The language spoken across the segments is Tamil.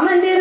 எரியாசனத்தில்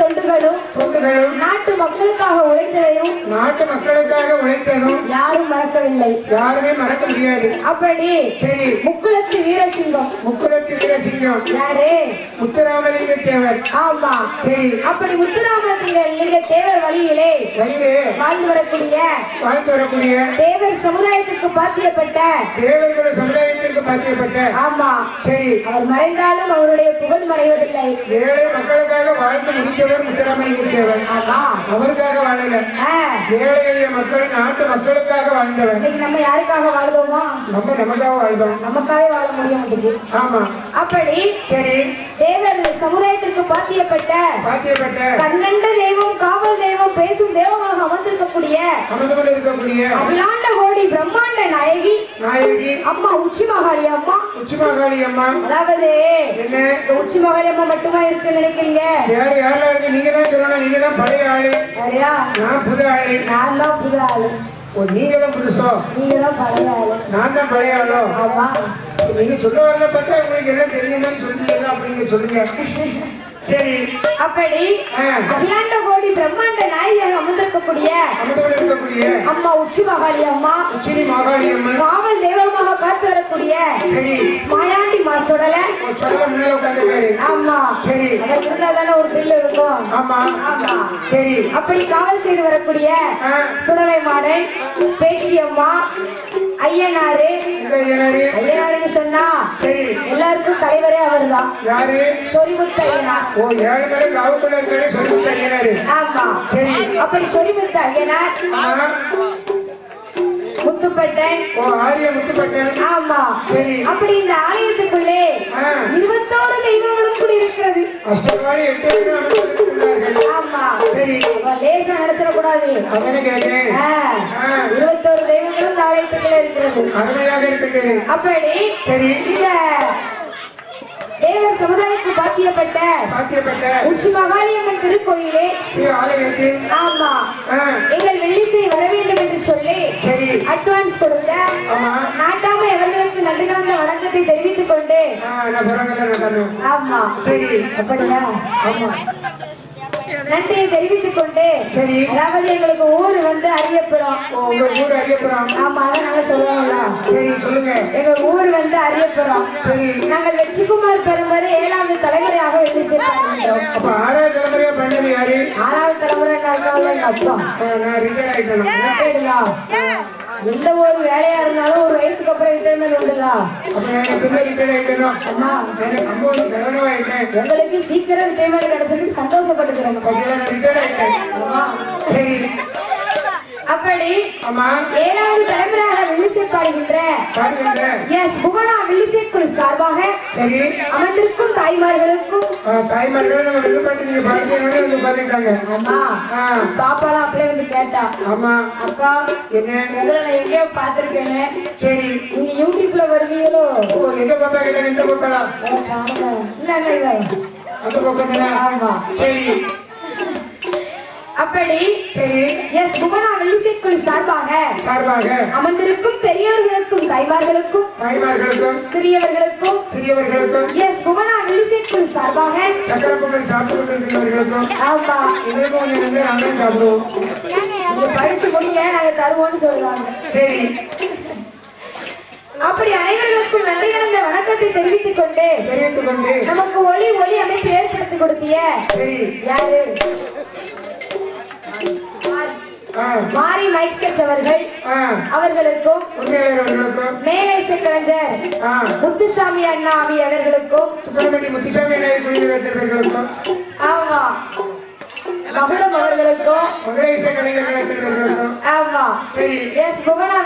தொண்டுகளும் தொண்டுகளும் நாட்டு மக்களுக்காக உழைத்ததையும் நாட்டு மக்களுக்காக உழைத்ததும் யாரும் மறக்கவில்லை. யாருமே மறக்க முடியாது. அப்படி சரி. முக்குளத்து வீரசிங்கம். முக்குலத்தி வீரசிங்கம். யாரு? முத்துராமலிங்க தேவர் ஆமா. சரி. அப்படி முத்துராமலிங்க லிங்க தேவர் வழியிலே வழியிலே வாழ்ந்து வரக்கூடிய வாழ்ந்து வரக்கூடிய தேவர் சமுதாயத்திற்கு பாத்தியப்பட்ட தேவர்கள் சமுதாயத்திற்கு பாத்தியப்பட்ட ஆமா. சரி. அவர் மறைந்தாலும் அவருடைய புகழ் மறைவதில்லை. ஏழை மக்களுக்காக வாழ்ந்து முடித்தவர் முத்துராமலிங்க தேவர் ஆமா அவருக்காக வாழல ஏழை எளிய மக்கள் நாட்டு மக்களுக்காக வாழ்ந்தவர். நம்ம யாருக்காக வாழ்ந்தோமா நம்ம நமக்காக வாழ்ந்தோம். நமக்காக வாழ முடிய மாட்டேங்குது ஆமா. அப்படி சரி. தேவர் சமுதாயத்திற்கு பாத்தியப்பட்ட பாத்தியப்பட்ட கண்ணண்ட தெய்வம் காவல் தெய்வம் பேசும் தெய்வமாக அமர்ந்திருக்கக்கூடிய அமர்ந்து கொண்டு இருக்கக்கூடிய அகிலாண்ட கோடி பிரம்மாண்ட நாயகி நாயகி. அம்மா உச்சி மகாளி அம்மா. உச்சிமாகாளி அம்மா. அதாவது என்ன? உச்சி மகாளி அம்மா மட்டுமா இருக்குன்னு நினைக்கிறீங்க? யார் யாரெல்லாம் இருக்கு நீங்க தான் சொல்லணும் நீங்க தான் பழைய ஆளு. நான் புது ஆளு. நான் தான் புது ஆளு. ஓ நீங்க தான் புதுசோ? நீங்க தான் பழைய ஆளு. நான் தான் பழைய ஆளோ? ஆமா. நீங்க சொல்ல வரத பார்த்தா உங்களுக்கு என்ன தெரிஞ்ச மாதிரி அப்படிங்க சொல்லுங்க. சரி. அப்படி. அகிலாண்ட கோடி பிரம்மாண்ட நாயகியாக அமர்ந்திருக்கக்கூடிய அமர்ந்து கொண்டு இருக்கக்கூடிய அம்மா உச்சி மகாளி அம்மா உச்சினி மாகாளி அம்மன். காவல் தெய்வமாக காத்து வரக்கூடிய சரி. மாயாண்டி மாசோடல. ஒரு சொல்ல முன்னால உட்காந்துருக்காரு ஆமா. சரி. அதற்கு இருந்தாதானே ஒரு பில்லு இருக்கும். ஆமா. சரி. அப்படி காவல் செய்து வரக்கூடிய சுடலை மாடன் பேச்சி அம்மா ஐயனாரு? ஐயனாருன்னு சொன்னா சரி. எல்லாருக்கும் தலைவரே அவர்தான். யாரு? சொரிமுத்து ஐயனார். ஓ ஏழு பேரும் காவல்குள்ள இருக்காரு சொல்லி ஐயனாரு. ஆமா. சரி. அப்படி சொரிமுத்து ஐயனார் ஆமா முத்துப்பட்டன். ஓ ஆரிய முத்துப்பட்டேன். ஆமா. சரி. அப்படி இந்த ஆலயத்துக்குள்ளே. இருபத்தோரு தெய்வங்களும் கூட இருக்கிறது. எட்டு அமைந்திருக்கிறார்கள் ஆமா. சரி. லேசா ஆ. ஆ. இருபத்தோரு தெய்வங்களும் இந்த ஆலயத்துக்குள்ள இருக்கிறது. அருமையாக இருக்கிறது அப்படி சரி. இந்த சமுதாயத்துக்கு பாத்தியப்பட்ட பாத்தியப்பட்ட உச்சி மகாளியம்மன் திருக்கோயிலே ஆமா. எங்கள் வெள்ளிசை வர வேண்டும் என்று சொல்லி சரி. அட்வான்ஸ் கொடுத்த நாட்டாம எவர்களுக்கு நன்றி கலந்த வணக்கத்தை தெரிவித்துக் கொண்டு ஆமா. சரி. அப்படியா? ஆமா. நன்றியை தெரிவித்துக் கொண்டு சரி. அதாவது எங்களுக்கு ஊர் வந்து அரியப்புறம். ஓ, உங்க ஊர் அறியப்புறம் ஆமா அதான் நாங்க சொல்லுவோம்ல. சரி சொல்லுங்க. எங்க ஊர் வந்து அரியப்புறம். சரி. நாங்கள் வெற்றிக்குமார் பெருமாறு ஏழாவது தலைமுறையாக வெள்ளி சேர்க்கின்றோம் அப்ப ஆறாவது தலைமுறையா பண்ணது யாரு? ஆறாவது தலைமுறை எங்க அப்பா நான் ரிட்டையர் ஆயிட்டேன். எந்த ஒரு வேலையா இருந்தாலும் ஒரு வயசுக்கு அப்புறம் ரிட்டைர்மெண்ட் உண்டுலா எங்களுக்கு சீக்கிரம் ரிட்டைர்மெண்ட் கிடைச்சதுக்கு சந்தோஷப்பட்டுக்கிறோம் சரி. அப்படி ஆமா. ஏழாவது தலைமுறையாக வெள்ளிசை பாடுகின்ற. எஸ் புவனா வெள்ளிசை குழு சார்பாக சரி. அமர்ந்திருக்கும் தாய்மார்களுக்கும் ஆ, தாய்மார்கள் நம்ம வந்து பாட்டு நீங்க பாடுறீங்க வந்து பாத்துட்டாங்க அம்மா ஆ. பாப்பாலாம் அப்படியே வந்து கேட்டா ஆமா. அக்கா என்ன? நான் எங்கேயோ பார்த்திருக்கேன்னு சரி. நீங்க யூடியூப்ல வருவீங்களோ? எந்த பாப்பா கேட்டாங்க இந்த பாப்பா இவன். அந்த தானே ஆமா. சரி. அப்படி சரி. எஸ் புவனா வெள்ளிசை குழு சார்பாக சார்பாக அமர்ந்திருக்கும் பெரியவர்களுக்கும் தாய்மார்களுக்கும் தாய்மார்களுக்கும் சிறியவர்களுக்கும் சிறியவர்களுக்கும் எஸ் புவனா வெள்ளிசை குழு சார்பாக சக்கர பொங்கல் சாப்பிட்டு கொண்டிருக்கிறவர்களுக்கும் ஆமா. எங்களுக்கும் வந்து நாங்களும் சாப்பிடுவோம். நீங்க படிச்சு முடிங்க நாங்க தருவோம்னு சொல்றாங்க. சரி. அப்படி அனைவர்களுக்கும் நன்றி வணக்கத்தை தெரிவித்துக் கொண்டு தெரிவித்துக் கொண்டு நமக்கு ஒளி ஒளி அமைப்பு ஏற்படுத்தி கொடுத்திய யாரு? மாரி மைக் ஆ. அவர்களுக்கும் மேலேசை கலைஞர் முத்துசாமி அண்ணா அவி அவர்களுக்கும் சுப்பிரமணிய முத்துசாமி குழுவினர்களுக்கும் ஆமா. மகுடம் அவர்களுக்கும் ஆமா. சரி. எஸ் புவனா